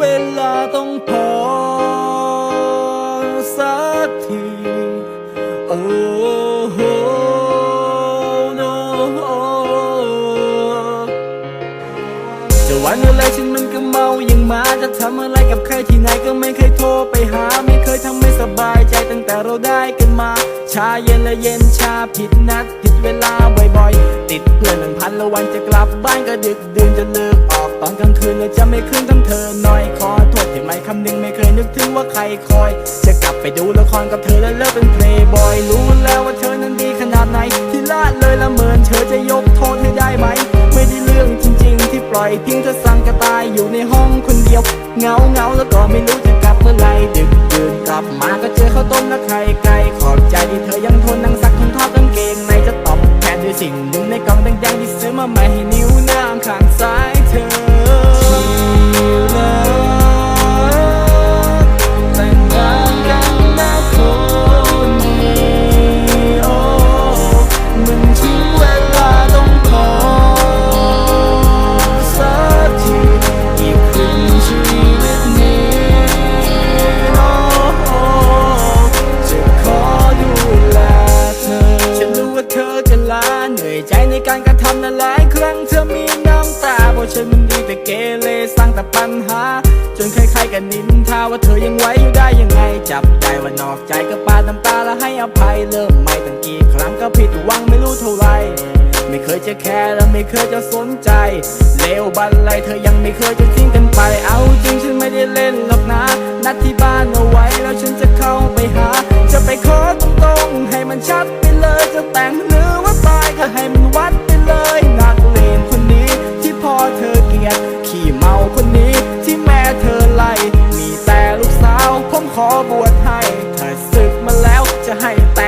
เวลาต้องพอสักทีโอ้จะวันอะไรฉันมันก็เมาอย่างมาจะทำอะไรกับใครที่ไหนก็ไม่เคยโทรไปหา ไม่เคยทำไม่สบายใจตั้งแต่เราได้กันมา ชาเย็นและเย็นชาผิดนัดผิดเวลา ติดเพื่อนหนึ่งพันแล้ววันจะกลับบ้านก็ดึกดื่นจะเลิกออกตอนกลางคืนเลยจะไม่คืนทั้งเธอหน่อยขอโทษที่ไม่คำนึงไม่เคยนึกถึงว่าใครคอย จะกลับไปดูละครกับเธอแล้วเลิกเป็นเพลย์บอยรู้แล้วว่าเธอนั้นดีขนาดไหน ที่ละเลยละเมินเธอจะยกโทษให้ได้ไหม ไม่ได้เรื่องจริง ๆ ที่ปล่อยทิ้งเธอสั่งกระตายอยู่ในห้องคนเดียวเหงาเงาแล้วก็ไม่รู้จะกลับเมื่อไหรดึกดื่นกลับมาก็เจอเขาต้มและไข่ การกระทำนั้นหลายครั้งเธอมีน้ำตาเพราะฉันมันดีแต่เกเรสร้างแต่ปัญหา จนใครๆกันนินทาว่าเธอยังไหวอยู่ได้ยังไง จับได้ว่านอกใจก็ปาดน้ำตาแล้วให้อภัยเริ่มใหม่ตั้งกี่ครั้งก็ผิดหวังไม่รู้เท่าไหรไม่เคยจะแคร์และไม่เคยจะสนใจ เลวบันไลเธอยังไม่เคยจะทิ้งกันไป เอาจริงฉันไม่ได้เล่นหรอกนะ นัดที่บ้านเอาไว้แล้วฉันจะ แ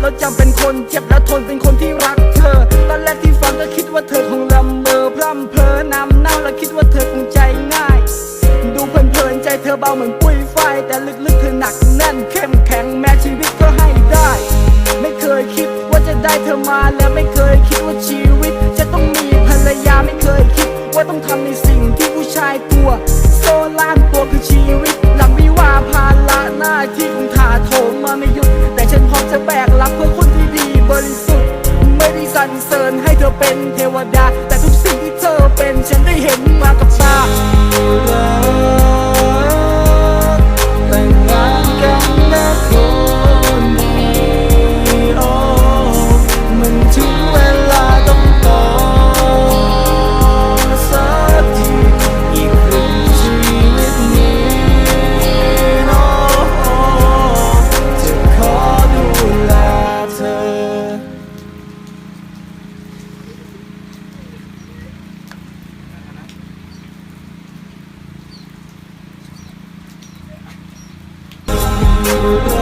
แล้วจำเป็นคนเจ็บแล้วทนเป็นคนที่รักเธอ ตอนแรกที่ฟังก็คิดว่าเธอคงลำเมอพร่ำเพอนำเน่าและคิดว่าเธอคงใจง่าย ดูเพลินๆใจเธอเบาเหมือนปุ้ยไฟ แต่ลึกๆเธอหนักแน่นเข้มแข็งแม้ชีวิตก็ให้ได้ ไม่เคยคิดว่าจะได้เธอมาและไม่เคยคิดว่าชีวิต จะต้องมีภรรยาไม่เคยคิด ว่าต้องทำในสิ่งที่ผู้ชายกลัวโซล่ามตัวคือชีวิต วดา แต่ทุกสิ่งที่เธอเป็นฉันได้เห็นมากับตา รั